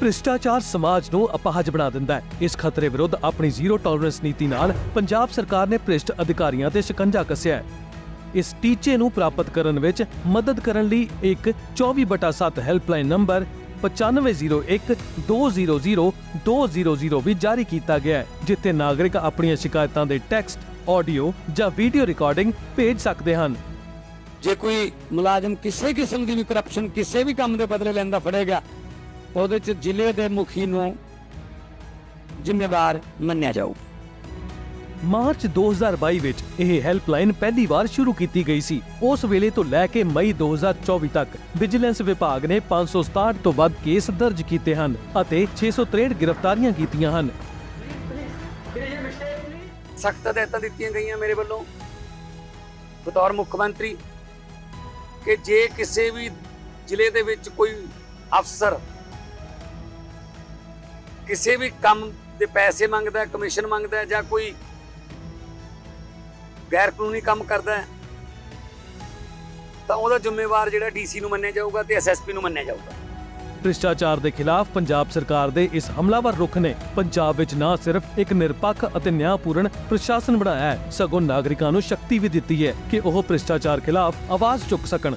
ਭ੍ਰਿਸ਼ਟਾਚਾਰ ਸਮਾਜ ਨੂੰ ਅਪਾਹਜ ਬਣਾ ਦਿੰਦਾ ਹੈ। ਇਸ ਖਤਰੇ ਵਿਰੁੱਧ ਆਪਣੀ ਜ਼ੀਰੋ ਟੋਲਰੈਂਸ ਨੀਤੀ ਨਾਲ ਪੰਜਾਬ ਸਰਕਾਰ ਨੇ ਭ੍ਰਿਸ਼ਟ ਅਧਿਕਾਰੀਆਂ ਤੇ ਸ਼ਿਕੰਜਾ ਕੱਸਿਆ ਹੈ। ਇਸ ਟੀਚੇ ਨੂੰ ਪ੍ਰਾਪਤ ਕਰਨ ਵਿੱਚ ਮਦਦ ਕਰਨ ਲਈ ਇੱਕ 24/7 ਹੈਲਪਲਾਈਨ ਨੰਬਰ 9501 200 200 ਵੀ ਜਾਰੀ ਕੀਤਾ ਗਿਆ ਹੈ, ਜਿੱਥੇ ਨਾਗਰਿਕ ਆਪਣੀਆਂ ਸ਼ਿਕਾਇਤਾਂ ਦੇ ਟੈਕਸਟ, ਆਡੀਓ ਜਾਂ ਵੀਡੀਓ ਰਿਕਾਰਡਿੰਗ ਭੇਜ ਸਕਦੇ ਹਨ। ਜੇ ਕੋਈ ਮੁਲਾਜ਼ਮ ਕਿਸੇ ਕਿਸਮ ਦੀ ਵੀ ਕਰਪਸ਼ਨ ਕਿਸੇ ਵੀ ਕੰਮ ਦੇ ਬਦਲੇ ਲੈਂਦਾ ਫੜੇਗਾ ਉਹਦੇ ਚ ਜ਼ਿਲ੍ਹੇ ਦੇ ਮੁਖੀ ਨੂੰ ਜ਼ਿੰਮੇਵਾਰ ਮੰਨਿਆ ਜਾਊ। ਮਾਰਚ 2022 ਵਿੱਚ ਇਹ ਹੈਲਪਲਾਈਨ ਪਹਿਲੀ ਵਾਰ ਸ਼ੁਰੂ ਕੀਤੀ ਗਈ ਸੀ। ਉਸ ਵੇਲੇ ਤੋਂ ਲੈ ਕੇ ਮਈ 2024 ਤੱਕ ਵਿਜੀਲੈਂਸ ਵਿਭਾਗ ਨੇ 567 ਤੋਂ ਵੱਧ ਕੇਸ ਦਰਜ ਕੀਤੇ ਹਨ ਅਤੇ 663 ਗ੍ਰਿਫਤਾਰੀਆਂ ਕੀਤੀਆਂ ਹਨ। ਸਖਤ ਹਦਾਇਤਾਂ ਦਿੱਤੀਆਂ ਗਈਆਂ ਮੇਰੇ ਵੱਲੋਂ। ਬਤੌਰ ਮੁੱਖ ਮੰਤਰੀ ਕਿ ਜੇ ਕਿਸੇ ਵੀ ਜ਼ਿਲ੍ਹੇ ਦੇ ਵਿੱਚ ਕੋਈ ਅਫਸਰ ਕਿਸੇ ਵੀ ਕੰਮ ਦੇ ਪੈਸੇ ਮੰਗਦਾ ਕਮਿਸ਼ਨ ਮੰਗਦਾ ਜਾਂ ਕੋਈ ਗੈਰ ਕਾਨੂੰਨੀ ਕੰਮ ਕਰਦਾ ਤਾਂ ਉਹਦਾ ਜ਼ਿੰਮੇਵਾਰ ਜਿਹੜਾ ਡੀਸੀ ਨੂੰ ਮੰਨਿਆ ਜਾਊਗਾ ਤੇ ਐਸਐਸਪੀ ਨੂੰ ਮੰਨਿਆ ਜਾਊਗਾ। ਭ੍ਰਿਸ਼ਟਾਚਾਰ ਦੇ ਖਿਲਾਫ ਪੰਜਾਬ ਸਰਕਾਰ ਦੇ ਇਸ ਹਮਲਾਵਰ ਰੁਖ ਨੇ ਪੰਜਾਬ ਵਿੱਚ ਨਾ ਸਿਰਫ ਇੱਕ ਨਿਰਪੱਖ ਅਤੇ ਨਿਆਂਪੂਰਨ ਪ੍ਰਸ਼ਾਸਨ ਬਣਾਇਆ ਹੈ, ਸਗੋਂ ਨਾਗਰਿਕਾਂ ਨੂੰ ਸ਼ਕਤੀ ਵੀ ਦਿੱਤੀ ਹੈ ਕਿ ਉਹ ਭ੍ਰਿਸ਼ਟਾਚਾਰ ਖਿਲਾਫ ਆਵਾਜ਼ ਚੁੱਕ ਸਕਣ।